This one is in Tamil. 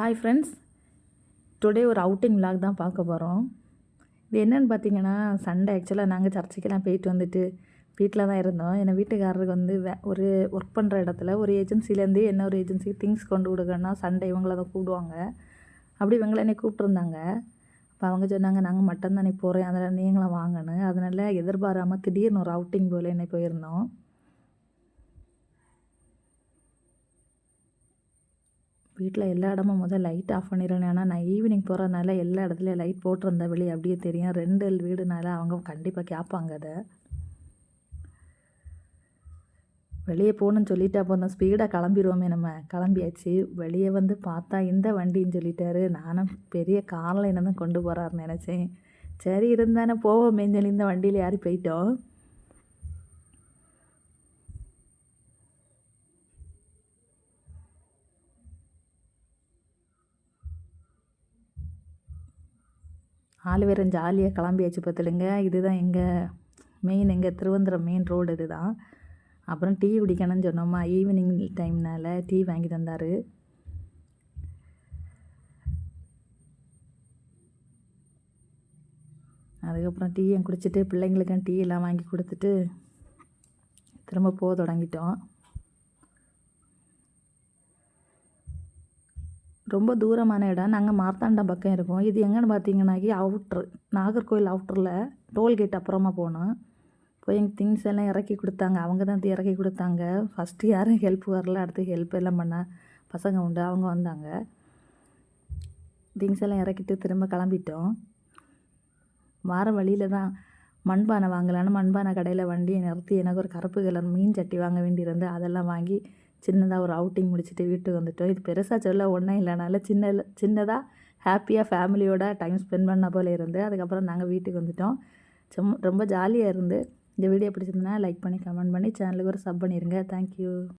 ஹாய் ஃப்ரெண்ட்ஸ் டுடே ஒரு அவுட்டிங் விலாக் தான் பார்க்க போகிறோம் இது என்னென்னு பார்த்தீங்கன்னா சண்டே ஆக்சுவலாக நாங்கள் சர்ச்சுக்கெல்லாம் போயிட்டு வந்துட்டு வீட்டில் தான் இருந்தோம். என் வீட்டுக்காரருக்கு வந்து வே ஒரு ஒர்க் பண்ணுற இடத்துல ஒரு ஏஜென்சிலேருந்து என்ன ஒரு ஏஜென்சிக்கு திங்ஸ் கொண்டு விடுங்கன்னா சண்டே இவங்கள தான் கூப்பிடுவாங்க. அப்படி இவங்கள என்னை கூப்பிட்ருந்தாங்க அப்போ அவங்க சொன்னாங்க நாங்கள் மட்டும்தான் போகிறேன் அதனால் நீங்களும் வாங்கன்னு. அதனால் எதிர்பாராமல் திடீர்னு ஒரு அவுட்டிங் போல் என்னை போயிருந்தோம். வீட்டில் எல்லா இடமும் முதல் லைட் ஆஃப் பண்ணிடணும். ஏன்னா நான் ஈவினிங் போகிறதுனால எல்லா இடத்துலையும் லைட் போட்டிருந்தா வெளியே அப்படியே தெரியும். ரெண்டு வீடுனால அவங்க கண்டிப்பாக கேட்பாங்க அதை. வெளியே போகணும்னு சொல்லிட்டு அப்போ அந்த ஸ்பீடாக கிளம்பிடுவோமே நம்ம. கிளம்பியாச்சு. வெளியே வந்து பார்த்தா இந்த வண்டின்னு சொல்லிட்டாரு. நானும் பெரிய காரில் என்ன தான் கொண்டு போகிறாருன்னு நினச்சேன். சரி இருந்தானே போவோமேன்னு சொல்லி இந்த வண்டியில் ஏறி போயிட்டோம். ஆள் வேறு ஜாலியாக கிளம்பியாச்சு பார்த்துடுங்க. இதுதான் எங்கள் மெயின் எங்கள் திருவந்திரம் மெயின் ரோடு இதுதான். அப்புறம் டீ குடிக்கணும்னு சொன்னோமா ஈவினிங் டைம்னால் டீ வாங்கி தந்தார். அதுக்கப்புறம் டீயும் குடிச்சிட்டு பிள்ளைங்களுக்கும் டீ எல்லாம் வாங்கி கொடுத்துட்டு திரும்ப போக தொடங்கிட்டோம். ரொம்ப தூரமான இடம். நாங்கள் மார்த்தாண்டம் பக்கம் இருக்கோம். இது எங்கன்னு பார்த்தீங்கன்னாக்கி அவுட்ரு நாகர்கோவில் அவுட்டரில் டோல்கேட் அப்புறமா போனோம். போய் எங்கள் திங்ஸ் எல்லாம் இறக்கி கொடுத்தாங்க. அவங்க தான் இறக்கி கொடுத்தாங்க. ஃபஸ்ட்டு யாரும் ஹெல்ப் வரல. அடுத்து ஹெல்ப் எல்லாம் பண்ண பசங்க உண்டு. அவங்க வந்தாங்க. திங்ஸ் எல்லாம் இறக்கிட்டு திரும்ப கிளம்பிட்டோம். வார வழியில் தான் மண்பானை வாங்கலான்னு மண்பானை கடையில் வண்டியை நிறுத்தி எனக்கு ஒரு கருப்பு கலர் மீன் சட்டி வாங்க வேண்டியிருந்து அதெல்லாம் வாங்கி சின்னதாக ஒரு அவுட்டிங் முடிச்சுட்டு வீட்டுக்கு வந்துட்டோம். இது பெருசாக சொல்ல ஒன்றும் இல்லைனால சின்ன சின்னதாக ஹாப்பியாக ஃபேமிலியோட டைம் ஸ்பெண்ட் பண்ண போல இருந்து அதுக்கப்புறம் நாங்கள் வீட்டுக்கு வந்துட்டோம். சும் ரொம்ப ஜாலியாக இருந்து. இந்த வீடியோ பிடிச்சிருந்தனா லைக் பண்ணி கமெண்ட் பண்ணி சேனலுக்கு ஒரு சப் பண்ணிடுங்க தேங்க்யூ